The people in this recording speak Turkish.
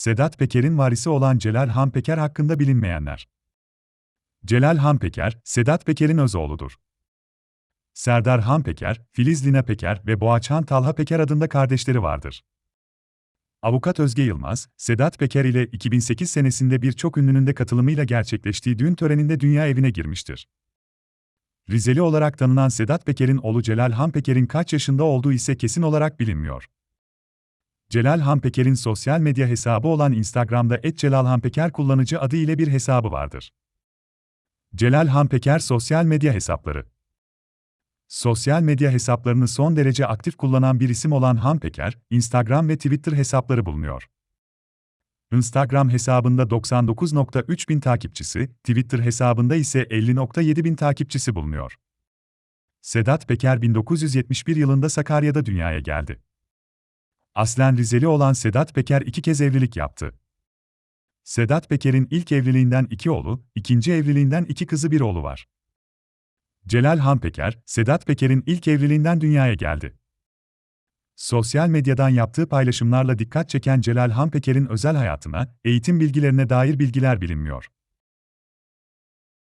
Sedat Peker'in varisi olan Celal Han Peker hakkında bilinmeyenler. Celal Han Peker, Sedat Peker'in öz oğludur. Serdar Han Peker, Filiz Lina Peker ve Boğaçhan Talha Peker adında kardeşleri vardır. Avukat Özge Yılmaz, Sedat Peker ile 2008 senesinde birçok ünlünün de katılımıyla gerçekleştiği düğün töreninde dünya evine girmiştir. Rizeli olarak tanınan Sedat Peker'in oğlu Celal Han Peker'in kaç yaşında olduğu ise kesin olarak bilinmiyor. Celal Han Peker'in sosyal medya hesabı olan Instagram'da @celalhanpeker kullanıcı adı ile bir hesabı vardır. Celal Han Peker sosyal medya hesapları Sosyal medya hesaplarını son derece aktif kullanan bir isim olan Han Peker, Instagram ve Twitter hesapları bulunuyor. Instagram hesabında 99.3 bin takipçisi, Twitter hesabında ise 50.7 bin takipçisi bulunuyor. Sedat Peker 1971 yılında Sakarya'da dünyaya geldi. Aslen Rizeli olan Sedat Peker iki kez evlilik yaptı. Sedat Peker'in ilk evliliğinden iki oğlu, ikinci evliliğinden iki kızı bir oğlu var. Celal Han Peker, Sedat Peker'in ilk evliliğinden dünyaya geldi. Sosyal medyadan yaptığı paylaşımlarla dikkat çeken Celal Han Peker'in özel hayatına, eğitim bilgilerine dair bilgiler bilinmiyor.